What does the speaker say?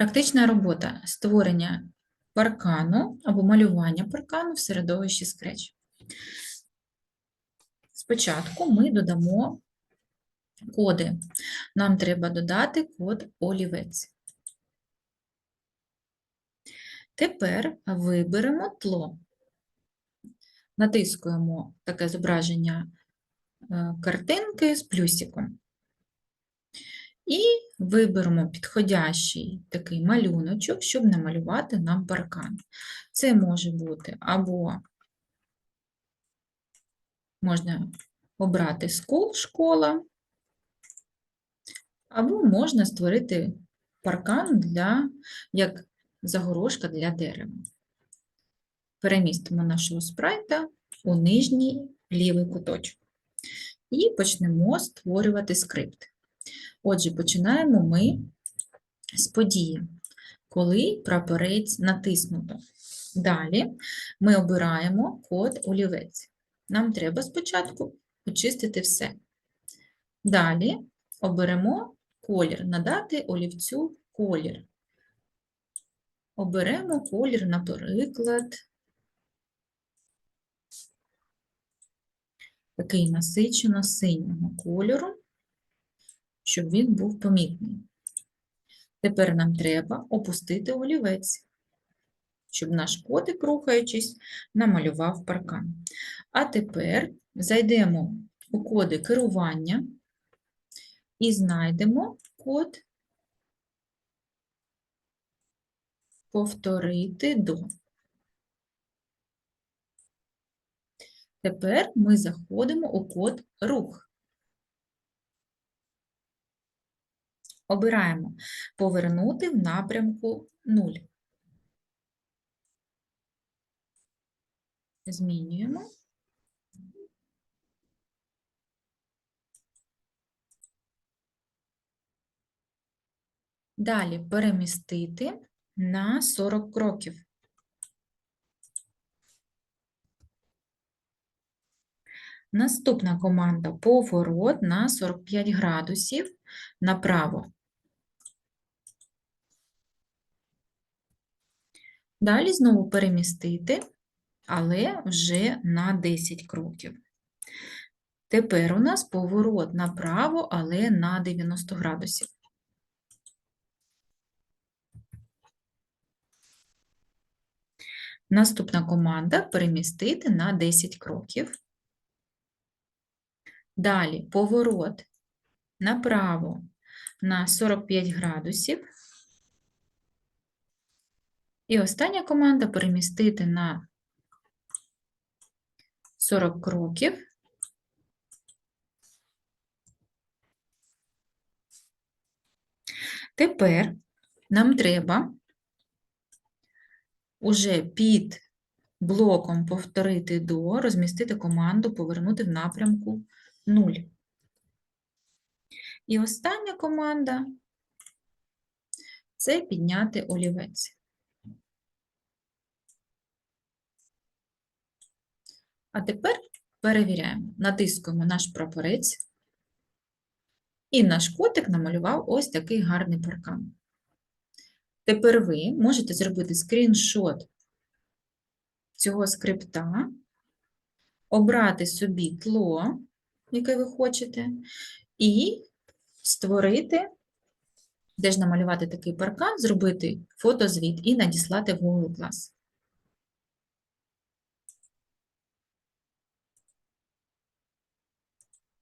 Практична робота створення паркану або малювання паркану в середовищі Scratch. Спочатку ми додамо коди. Нам треба додати код олівець. Тепер виберемо тло. Натискуємо таке зображення е, картинки з плюсиком. І виберемо підходящий такий малюночок, щоб намалювати нам паркан. Це може бути або можна обрати скул, школа, або можна створити паркан для, як загорожка для дерева. Перемістимо нашого спрайта у нижній лівий куточок. І почнемо створювати скрипт. Отже, починаємо ми з події, коли прапорець натиснуто. Далі ми обираємо код олівець. Нам треба спочатку очистити все. Далі оберемо колір, надати олівцю колір. Оберемо колір, наприклад, такий насичено синього кольору щоб він був помітний. Тепер нам треба опустити олівець, щоб наш котик, рухаючись, намалював паркан. А тепер зайдемо у коди керування і знайдемо код повторити до. Тепер ми заходимо у код рух. Обираємо повернути в напрямку 0. Змінюємо. Далі перемістити на 40 кроків. Наступна команда поворот на 45 градусів направо. Далі знову перемістити, але вже на 10 кроків. Тепер у нас поворот направо, але на 90 градусів. Наступна команда перемістити на 10 кроків. Далі поворот направо на 45 градусів. І остання команда перемістити на 40 кроків. Тепер нам треба уже під блоком повторити до, розмістити команду, повернути в напрямку 0. І остання команда це підняти олівець. А тепер перевіряємо. Натискуємо наш прапорець, і наш котик намалював ось такий гарний паркан. Тепер ви можете зробити скріншот цього скрипта, обрати собі тло, яке ви хочете, і створити, де ж намалювати такий паркан, зробити фотозвіт і надіслати в Google Class.